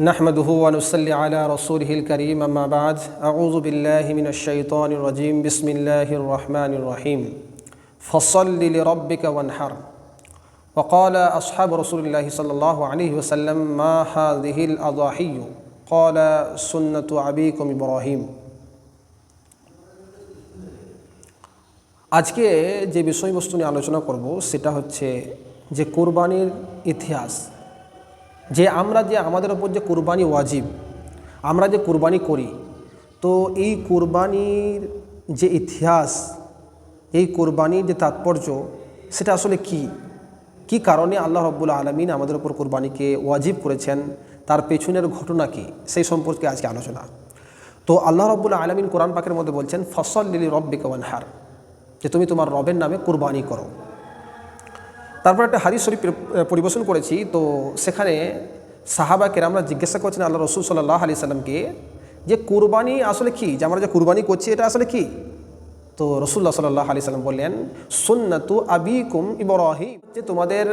نحمده ونصلي على رسوله الكريم أما بعد أعوذ بالله من الشيطان الرجيم بسم الله الرحمن الرحيم فصل لربك وانحر وقال أصحاب رسول الله صلى الله عليه وسلم ما هذه الأضاحي قال سنة أبيكم إبراهيم আজকে যে বিষয়বস্তু নিয়ে আলোচনা করব সেটা হচ্ছে যে কোরবানির ইতিহাস যে আমরা যে আমাদের ওপর যে কোরবানি ওয়াজিব, আমরা যে কোরবানি করি, তো এই কোরবানির যে ইতিহাস, এই কোরবানির যে তাৎপর্য, সেটা আসলে কি? কি কারণে আল্লাহ রব্বুল আলমিন আমাদের ওপর কোরবানিকে ওয়াজিব করেছেন? তার পেছনের ঘটনা কি? সেই সম্পর্কে আজকে আলোচনা। তো আল্লাহ রব্বুল আলমিন কোরআন পাকের মধ্যে বলছেন, ফসল লিলি রব্বিকা ওয়ানহার যে তুমি তোমার রবের নামে কোরবানি করো। তারপর একটা হাদিস শরীফ পরিবেশন করেছি। তো সেখানে সাহাবা কেরামরা জিজ্ঞাসা করছেন আল্লাহ রসুল সাল্লাহ আলি সাল্লামকে যে কুরবানি আসলে কি? যে আমরা যে কুরবানি করছি, এটা আসলে কি? তো রসুল্লাহ সাল্লাহ আলি সাল্লাম বললেন, সুন্নাতু আবিকুম ইব্রাহিম। যে তোমাদের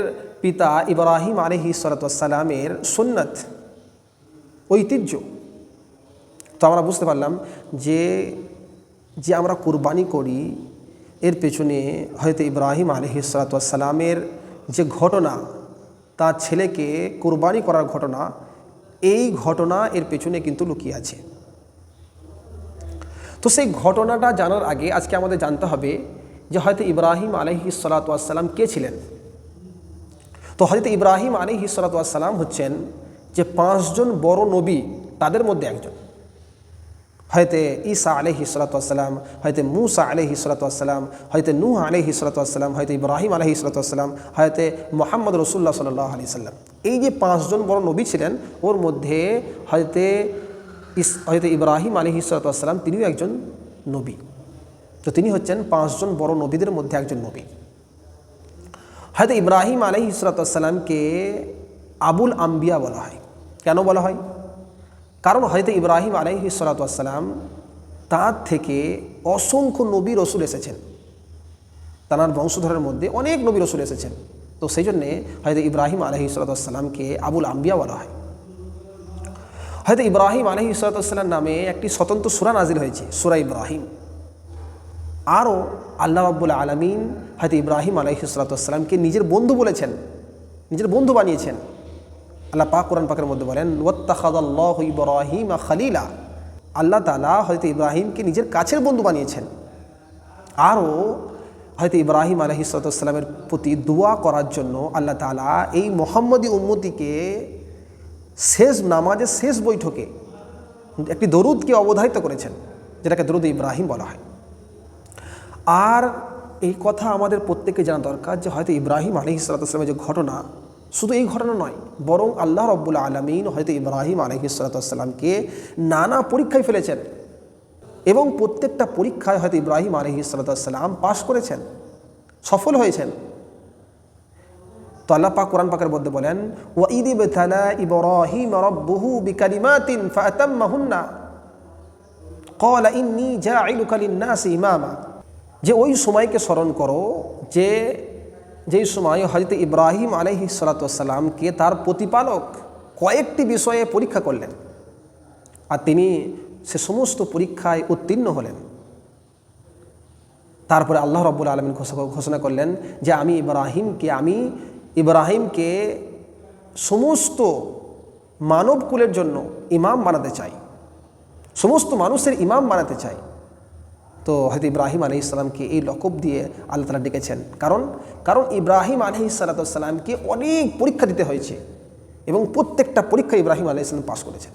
পিতা ইব্রাহিম আলহি সালাতামের সুন্নত, ঐতিহ্য। তো আমরা বুঝতে পারলাম যে যে আমরা কুরবানি করি, এর পেছনে হয়তো ইব্রাহিম আলহি সালাতামের যে ঘটনা তার ছেলেকে কোরবানি করার ঘটনা, এই ঘটনা এর পেছনে কিন্তু লুকিয়ে আছে। তো সেই ঘটনাটা জানার আগে আজকে আমাদের জানতে হবে যে হয়তো ইব্রাহিম আলহি সালাতাম কে ছিলেন? তো হয়তো ইব্রাহিম আলহি সালাতাম হচ্ছেন যে পাঁচজন বড় নবী, তাদের মধ্যে একজন। হয়তো ঈসা আলহি সালাতাম হয়তো মুসা আলহি সালাতাম হয়তো নূহ আলহি সালাতাম হয়তো ইব্রাহিম আলহি সালাতাম হয়তো মোহাম্মদ রসুল্লাহ সাল্লাহ আলি সাল্লাম। এই যে পাঁচজন বড় নবী ছিলেন, ওর মধ্যে হয়তো ইস, হয়তো ইব্রাহিম আলহি সালাতাম তিনিও একজন নবী। তো তিনি হচ্ছেন পাঁচজন বড় নবীদের মধ্যে একজন নবী। হয়তো ইব্রাহিম আলহি সালাতামকে আবুল আম্বিয়া বলা হয়। কেন বলা হয়? কারণ হয়তো ইব্রাহিম আলাইহি সালাতাম তার থেকে অসংখ্য নবী রসুল এসেছেন। তার বংশধরের মধ্যে অনেক নবী রসুল এসেছেন। তো সেই জন্যে হয়তো ইব্রাহিম আলহি সালাতামকে আবুল আম্বিয়া বলা হয়। হয়তো ইব্রাহিম আলহি সালাতাম নামে একটি স্বতন্ত্র সুরা নাজিল হয়েছে, সুরা ইব্রাহিম। আরও আল্লাহ আব্বুল আলমিন হয়তো ইব্রাহিম আলহি সালাতামকে নিজের বন্ধু বলেছেন, নিজের বন্ধু বানিয়েছেন। আল্লাহ পাক কোরআন পাকের মধ্যে বলেন, ওয়াত্তাখাদাল্লাহ ইব্রাহিম খালিলা। আল্লাহ তালা হয়তো ইব্রাহিমকে নিজের কাছের বন্ধু বানিয়েছেন। আরও হয়তো ইব্রাহিম আলহিসামের প্রতি দোয়া করার জন্য আল্লাহ তালা এই মোহাম্মদী উম্মতিকে শেষ নামাজের শেষ বৈঠকে একটি দরুদকে অবধারিত করেছেন, যেটাকে দরুদ ইব্রাহিম বলা হয়। আর এই কথা আমাদের প্রত্যেককে জানা দরকার যে হয়তো ইব্রাহিম আলহি সালাতামের যে ঘটনা শুধু এই ঘটনা নয়, বরং আল্লাহ রব্বুল আলমিন হয়তো ইব্রাহিম আলহিসাল্লামকে নানা পরীক্ষায় ফেলেছেন এবং প্রত্যেকটা পরীক্ষায় হয়তো ইব্রাহিম আলহিসাল্লাম পাশ করেছেন, সফল হয়েছেন। তো আল্লাহ পাক কোরআন পাকের মধ্যে বলেন ওয়াইদ ইবতালা ইব্রাহিম রব্বুহু বিকালিমাতিন ফাতাম্মাহুন্না ক্বালা, ইন্নী জাইলুকা লিন-নাসি ইমামা। যে ওই সময়কে স্মরণ করো যে যেই সময় হজরত ইব্রাহিম আলহি সালাতামকে তার প্রতিপালক কয়েকটি বিষয়ে পরীক্ষা করলেন। আর তিনি সে সমস্ত পরীক্ষায় উত্তীর্ণ হলেন। তারপরে আল্লাহ রব্বুল আলমিন ঘোষণা করলেন যে আমি ইব্রাহিমকে আমি ইব্রাহিমকে সমস্ত মানবকুলের জন্য ইমাম বানাতে চাই। সমস্ত মানুষের ইমাম বানাতে চাই। তো হয়তো ইব্রাহিম আলি ইসলামকে এই লকব দিয়ে আল্লাহ তালা ডেকেছেন। কারণ কারণ ইব্রাহিম আলি সালাতামকে অনেক পরীক্ষা দিতে হয়েছে এবং প্রত্যেকটা পরীক্ষা ইব্রাহিম আলি ইসলাম পাশ করেছেন।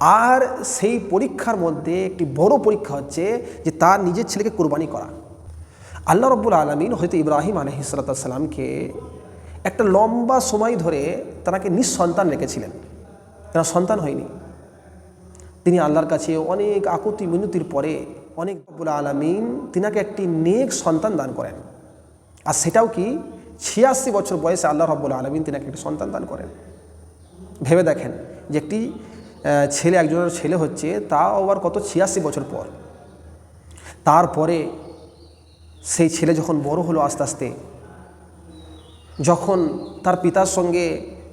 আর সেই পরীক্ষার মধ্যে একটি বড় পরীক্ষা হচ্ছে যে তার নিজের ছেলেকে কোরবানি করা। আল্লাহ রব্বুল আলমিন হয়তো ইব্রাহিম আলহি সালাতামকে একটা লম্বা সময় ধরে তাকে নিঃসন্তান রেখেছিলেন। তারা সন্তান হয়নি? তিনি আল্লাহর কাছে অনেক আকুতি মিনতির পরে অনেক রব্বুল আলমিন তিনাকে একটি নেক সন্তান দান করেন। আর সেটাও কি? ছিয়াশি বছর বয়সে আল্লাহ রব্বুল আলমিন তিনাকে একটি সন্তান দান করেন। ভেবে দেখেন যে একটি ছেলে, একজনের ছেলে হচ্ছে, তাও আবার কত ছিয়াশি বছর পর। তারপরে সেই ছেলে যখন বড় হলো আস্তে আস্তে, যখন তার পিতার সঙ্গে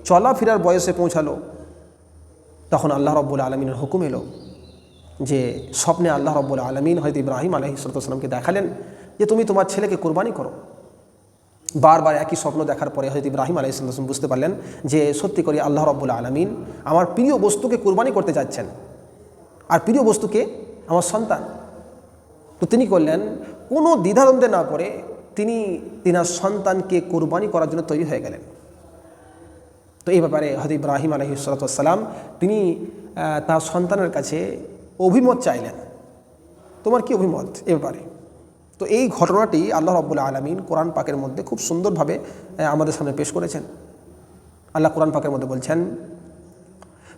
চলাফেরার বয়সে পৌঁছালো, তখন আল্লাহ রব্বুল আলমিনের হুকুম এলো যে স্বপ্নে আল্লাহ রব্বুল আলমিন হয়তো ইব্রাহিম আলহি সালামকে দেখালেন যে তুমি তোমার ছেলেকে কোরবানি করো। বারবার একই স্বপ্ন দেখার পরে হয়তো ইব্রাহিম আলহি সাল্লাম বুঝতে পারলেন যে সত্যি করে আল্লাহ রব্বুল আলমিন আমার প্রিয় বস্তুকে কোরবানি করতে যাচ্ছেন। আর প্রিয় বস্তুকে আমার সন্তান। তো তিনি করলেন, কোনো দ্বিধাদ্বন্দ্বে না পড়ে তিনি তিনার সন্তানকে কোরবানি করার জন্য তৈরি হয়ে গেলেন। তো এই ব্যাপারে হয়তো ইব্রাহিম আলহি সালাতাম তিনি তার সন্তানের কাছে অভিমত চাইলেন তোমার কি অভিমত এ ব্যাপারে তো এই ঘটনাটি আল্লাহ রব্বুল আলমিন কোরআন পাকের মধ্যে খুব সুন্দরভাবে আহ, আমাদের সামনে পেশ করেছেন আল্লাহ কোরআন পাকের মধ্যে বলছেন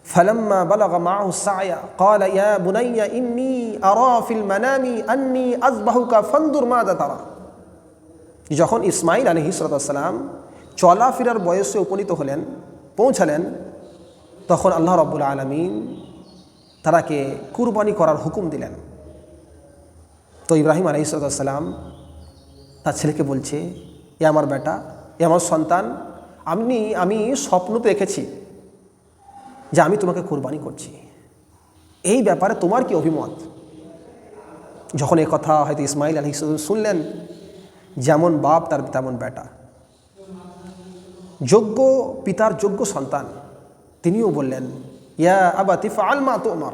فلما بلغ معه السعي قال يا بني إني أرى في المنام أني أذبحك فانظر ماذا ترى যখন ইসমাইল আলী হিসরতাম চলাফেরার বয়সে উপনীত হলেন পৌঁছালেন তখন আল্লাহ রব্বুল আলমিন তারাকে কুরবানি করার হুকুম দিলেন। তো ইব্রাহিম আলী হিসরতাম তার ছেলেকে বলছে, এ আমার বেটা, এ আমার সন্তান আপনি আমি স্বপ্নতে দেখেছি যে আমি তোমাকে কোরবানি করছি। এই ব্যাপারে তোমার কি অভিমত? যখন এ কথা হয়তো ইসমাইল আলী শুনলেন, যেমন বাপ তার তেমন বেটা। যোগ্য পিতার যোগ্য সন্তান, তিনিও বললেন ইয়া আবা তিফা আলমা তোমার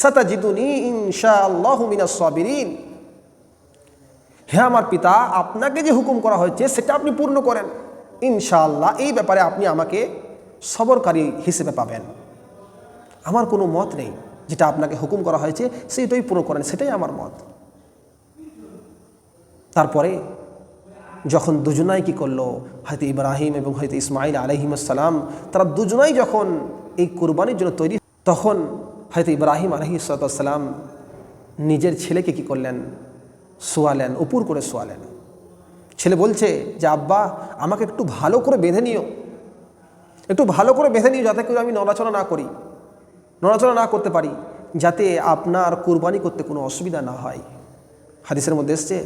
সতাজিদুনি ইনশা আল্লাহ মিনাস সাবিরিন হে আমার পিতা, আপনাকে যে হুকুম করা হয়েছে, সেটা আপনি পূর্ণ করেন। ইনশাআল্লাহ, এই ব্যাপারে আপনি আমাকে সবরকারী হিসেবে পাবেন। আমার কোনো মত নেই যেটা আপনাকে হুকুম করা হয়েছে, সেইটাই পূরণ করেন, সেটাই আমার মত। তারপরে যখন দুজনাই কি করল হয়তো ইব্রাহিম এবং হয়তো ইসমাইল আলহিমসালাম তারা দুজনাই যখন এই কোরবানির জন্য তৈরি তখন হয়তো ইব্রাহিম আলহিসাল্লাম নিজের ছেলেকে কি করলেন? শোয়ালেন, উপর করে শোয়ালেন। ছেলে বলছে যে, আব্বা, আমাকে একটু ভালো করে বেঁধে নিও। একটু ভালো করে বেঁধে নিও যাতে করে আমি নড়াচড়া না করি, নড়াচড়া না করতে পারি, যাতে আপনার কুরবানি করতে কোনো অসুবিধা না হয়। হাদিসের মধ্যে এসছে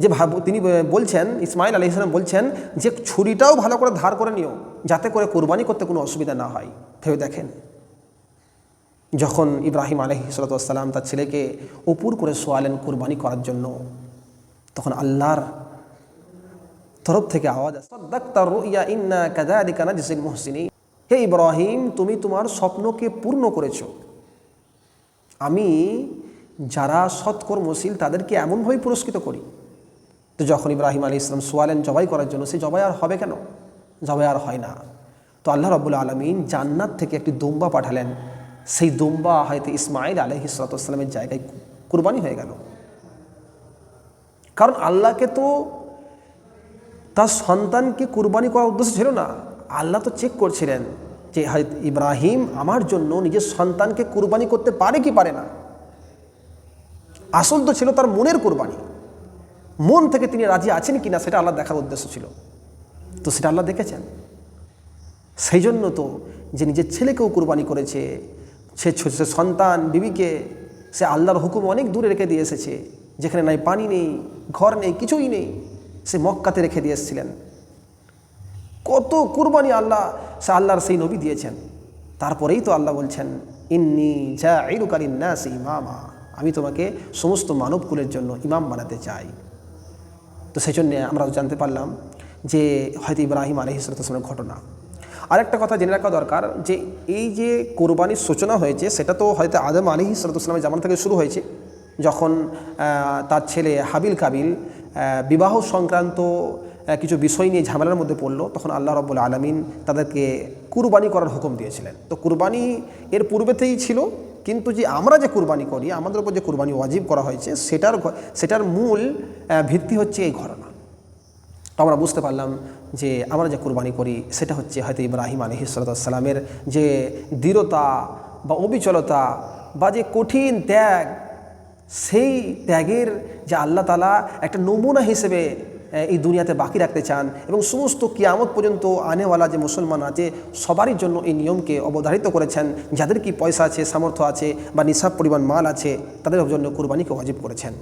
যে ভাব, তিনি বলছেন, ইসমাইল আলি ইসলাম বলছেন যে ছুরিটাও ভালো করে ধার করে নিও, যাতে করে কোরবানি করতে কোনো অসুবিধা না হয়। ভেবে দেখেন, যখন ইব্রাহিম আলহি সালাতাম তার ছেলেকে অপুর করে শোয়ালেন কোরবানি করার জন্য, তখন আল্লাহর তরফ থেকে আওয়াজ আসে মোহসিনী হে ইব্রাহিম, তুমি তোমার স্বপ্নকে পূর্ণ করেছ। আমি যারা সৎকর্মশীল তাদেরকে এমনভাবে পুরস্কৃত করি। তো যখন ইব্রাহিম আলী ইসলাম সোয়ালেন জবাই করার জন্য সেই জবাই আর হবে কেন? জবাই আর হয় না। তো আল্লাহ রবুল্লা আলমিন জান্নাত থেকে একটি দুম্বা পাঠালেন। সেই দুম্বা হয়তো ইসমাইল আলহ ইসলাতামের জায়গায় কুরবানি হয়ে গেল। কারণ আল্লাহকে তো তার সন্তানকে কুরবানি করার উদ্দেশ্য ছিল না। আল্লাহ তো চেক করছিলেন যে হয়তো ইব্রাহিম আমার জন্য নিজের সন্তানকে কুরবানি করতে পারে কি পারে না। আসল তো ছিল তার মনের কোরবানি। মন থেকে তিনি রাজি আছেন কি না সেটা আল্লাহ দেখার উদ্দেশ্য ছিল। তো সেটা আল্লাহ দেখেছেন। সেই জন্য তো যে নিজের ছেলেকেও কুরবানি করেছে, সে সে সন্তান, বিবিকে সে আল্লাহর হুকুম অনেক দূরে রেখে দিয়ে এসেছে, যেখানে নাই পানি নেই, ঘর নেই, কিছুই নেই, সে মক্কাতে রেখে দিয়ে এসেছিলেন। কত কুরবানি আল্লাহ, সে আল্লাহর সেই নবী দিয়েছেন। তারপরেই তো আল্লাহ বলছেন, ইন্নি যা ইরুকালিন না সেই ইমামা। আমি তোমাকে সমস্ত মানবকুলের জন্য ইমাম বানাতে চাই। তো সেই জন্যে আমরা জানতে পারলাম যে হয়তো ইব্রাহিম আলী ইসলামের ঘটনা। আরেকটা কথা জেনে রাখা দরকার যে এই যে কোরবানির সূচনা হয়েছে, সেটা তো হয়তো আদম আলী ইসলাতামের জামান থেকে শুরু হয়েছে। যখন তার ছেলে হাবিল কাবিল বিবাহ সংক্রান্ত কিছু বিষয় নিয়ে ঝামেলার মধ্যে পড়ল, তখন আল্লাহ রব্বুল আলমিন তাদেরকে কুরবানি করার হুকুম দিয়েছিলেন। তো কুরবানি এর পূর্বেতেই ছিল, কিন্তু যে আমরা যে কুরবানি করি, আমাদের উপর যে কুরবানি ওয়াজিব করা হয়েছে, সেটার সেটার মূল ভিত্তি হচ্ছে এই ঘটনা। তো আমরা বুঝতে পারলাম যে আমরা যে কুরবানি করি, সেটা হচ্ছে হয়তো ইব্রাহিম আলহি সালাতামের যে দৃঢ়তা বা অবিচলতা বা যে কঠিন ত্যাগ, সেই ত্যাগের যে আল্লাহ তালা একটা নমুনা হিসেবে এই দুনিয়াতে বাকি রাখতে চান এবং সমস্ত কিয়ামত পর্যন্ত আনেওয়ালা যে মুসলমান আছে, সবারই জন্য এই নিয়মকে অবধারিত করেছেন। যাদের কি পয়সা আছে, সামর্থ্য আছে বা নিসাব পরিমাণ মাল আছে, তাদের জন্য কোরবানিকে অজীব করেছেন।